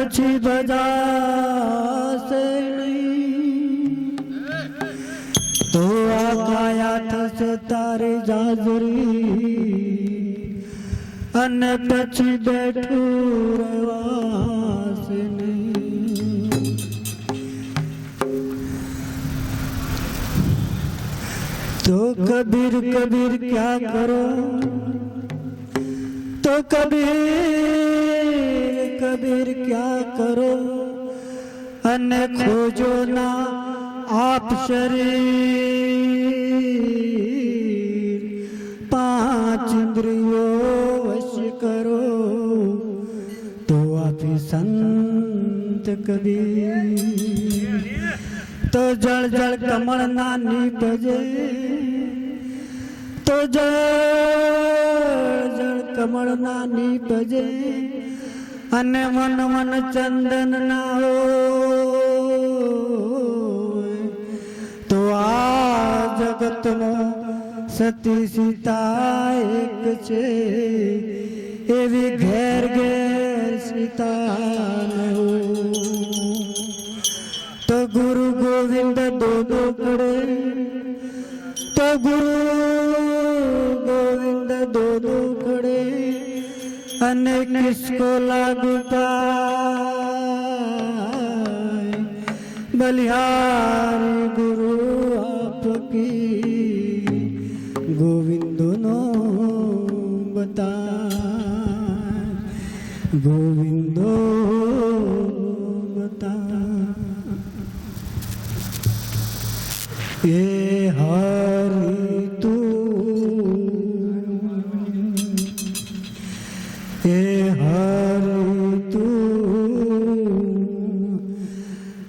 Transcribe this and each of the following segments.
પછી બજાશે તો આ કાયા થશે તારી જાજરી. અને પછી બેઠું રહેવાશે તો કબીર કબીર ક્યાં કરો? તો કબીર કબીર ક્યાં કરો અને ખોજો ના આપ શરીર. પાંચ ઇન્દ્રિયો વશ કરો તો આપી સંત કબીર. તો જળ જળ કમળ ના નીપજે તો જળ જળ કમળ ના નીપજે અને મન મન ચંદન ના તો આ જગતમાં સતી સીતા એક છે. એવી ઘેર ઘેર સીતા તો ગુરુ ગોવિંદ દોદો પડે. તો ગુરુ અને કિસકો લાગતા બલિહાર ગુરુ આપકી ગોવિંદનો બતા ગોવિંદો બતા એ હરી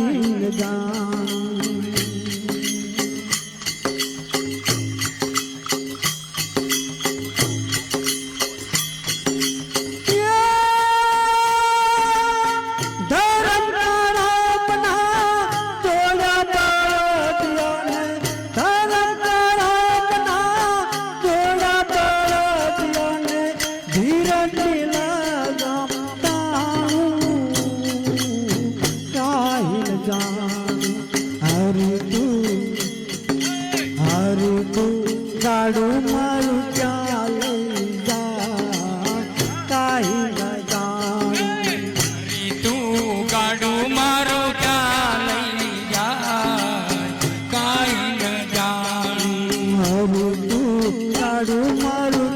કાંઈ મારું તું ગાડું મારું ચાલે કાઈ તું ગાડું મારું ચાલે કાઈ જાણું તું ગાડું મારું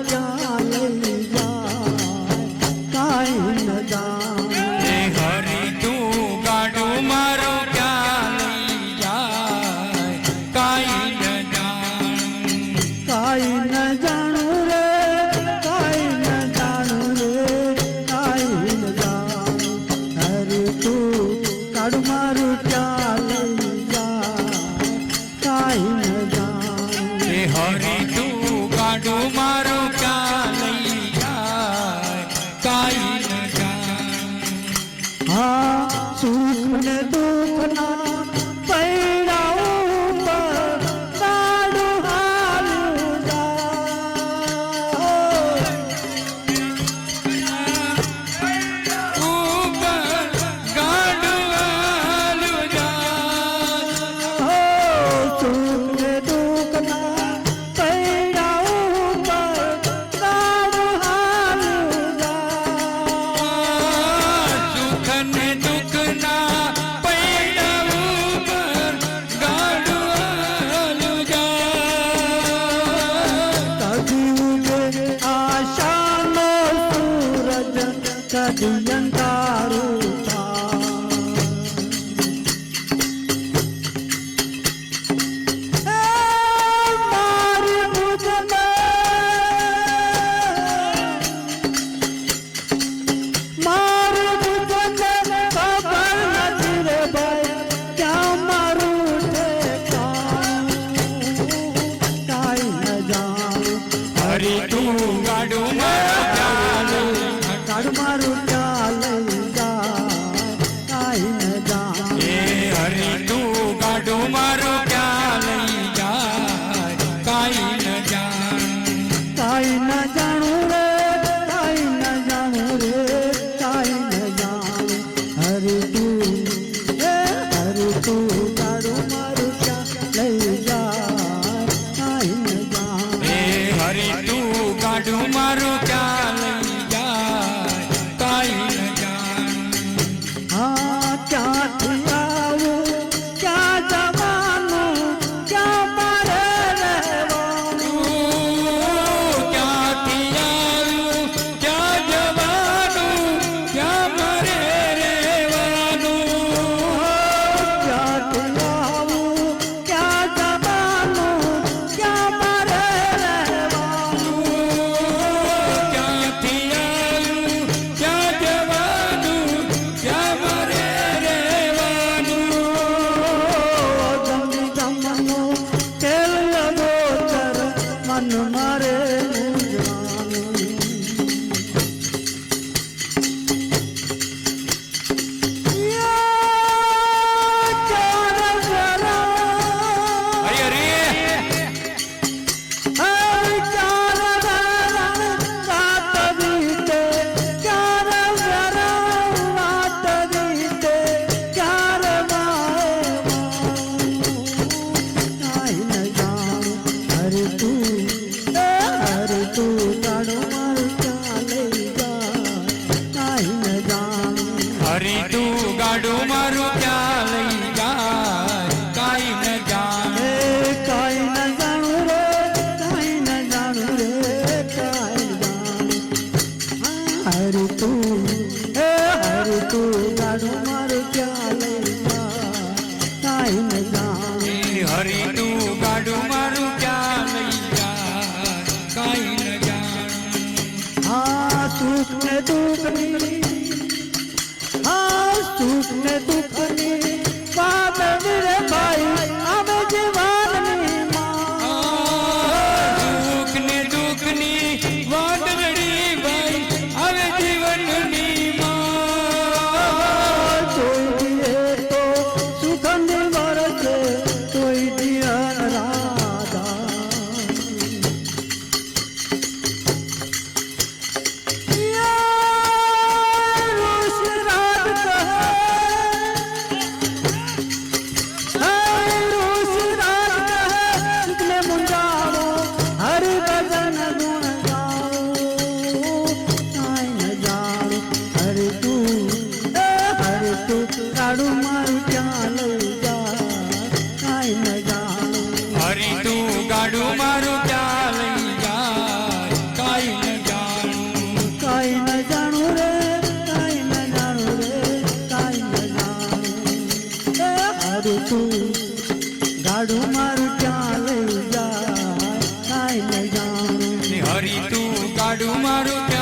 చూసుకున్నదో હરી તું ગાડું ગાડું મારું ચાલું કાઈ જા એ હરી તું ગાડું મારું ક્યાં લઈ જા કાઈ કાઈ ન જા Go! સુખ ને દુઃખની. હા સુખ ને દુઃખની. તું કાળું મારું ત્યાં લઈ જા. કાંઈ ન જાણું. અરે તું ગાડું મારું ત્યાં લઈ જા. કાંઈ ન જાણું. કાંઈ ન જાણું રે કાંઈ ન જાણું રે કાંઈ ન મારું